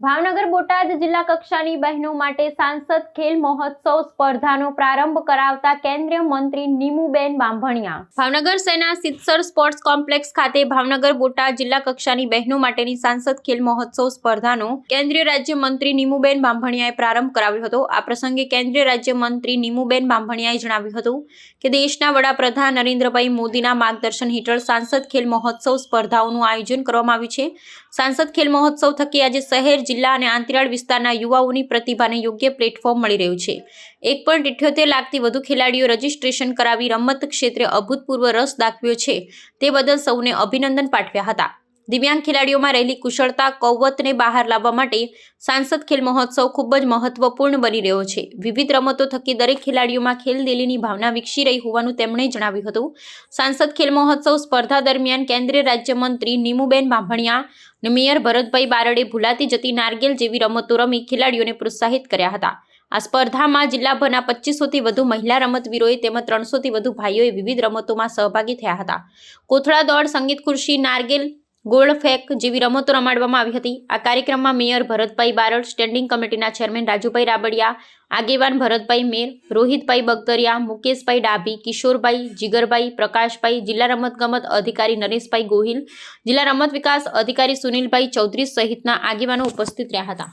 ભાવનગર બોટાદ જિલ્લા કક્ષાની બહેનો માટે સાંસદ ખેલ મહોત્સવ સ્પર્ધાનો પ્રારંભ કરાવતા કેન્દ્રીય મંત્રી નીમુબેન બાંભણિયા. ભાવનગર સેના સિત્સર સ્પોર્ટ્સ કોમ્પ્લેક્સ ખાતે ભાવનગર બોટાદ જિલ્લા કક્ષાની બહેનો માટેની સાંસદ ખેલ મહોત્સવ સ્પર્ધાનો કેન્દ્રીય રાજ્ય મંત્રી નીમુબેન બાંભણિયાએ પ્રારંભ કરાવ્યો હતો. આ પ્રસંગે કેન્દ્રીય રાજ્ય મંત્રી નીમુબેન બાંભણિયાએ જણાવ્યું હતું કે દેશના વડાપ્રધાન નરેન્દ્રભાઈ મોદીના માર્ગદર્શન હેઠળ સાંસદ ખેલ મહોત્સવ સ્પર્ધાઓનું આયોજન કરવામાં આવ્યું છે. સાંસદ ખેલ મહોત્સવ થકી આજે શહેર જિલ્લા અને આંતરિયાળ વિસ્તારના યુવાઓની પ્રતિભાને યોગ્ય પ્લેટફોર્મ મળી રહ્યું છે. એક પોઈન્ટ ઇઠ્યોતેર લાખથી વધુ ખેલાડીઓ રજીસ્ટ્રેશન કરાવી રમત ક્ષેત્રે અભૂતપૂર્વ રસ દાખવ્યો છે. તે બદલ સૌને અભિનંદન પાઠવ્યા હતા. દિવ્યાંગ ખેલાડીઓમાં રહેલી કુશળતા, કૌવતને બહાર લાવવા માટે સાંસદ ખેલ મહોત્સવ ખૂબ જ મહત્વપૂર્ણ બની રહ્યો છે. વિવિધ રમતો થકી દરેક ખેલાડીઓમાં ખેલદિલીની ભાવના વિકસી રહી હોવાનું તેમણે જણાવ્યું હતું. સાંસદ ખેલ મહોત્સવ સ્પર્ધા દરમિયાન કેન્દ્રીય રાજ્યમંત્રી નીમુબેન બાંભણિયા મેયર ભરતભાઈ બારડે ભૂલાતી જતી નારગેલ જેવી રમતો રમી ખેલાડીઓને પ્રોત્સાહિત કર્યા હતા. આ સ્પર્ધામાં જિલ્લાભરના પચીસોથી વધુ મહિલા રમતવીરોએ તેમજ ત્રણસોથી વધુ ભાઈઓએ વિવિધ રમતોમાં સહભાગી થયા હતા. કોથળા દોડ, સંગીત ખુરશી નારગેલ ગોળ ફેંક જેવી રમતો રમાડવામાં આવી હતી. આ કાર્યક્રમમાં મેયર ભરતભાઈ બારડ સ્ટેન્ડિંગ કમિટીના ચેરમેન રાજુભાઈ રાબડિયા, આગેવાન ભરતભાઈ મેર, રોહિતભાઈ બગદરિયા મુકેશભાઈ ડાભી, કિશોરભાઈ જીગરભાઈ, પ્રકાશભાઈ, જિલ્લા રમતગમત અધિકારી નરેશભાઈ ગોહિલ, જિલ્લા રમત વિકાસ અધિકારી સુનિલભાઈ ચૌધરી સહિતના આગેવાનો ઉપસ્થિત રહ્યા હતા.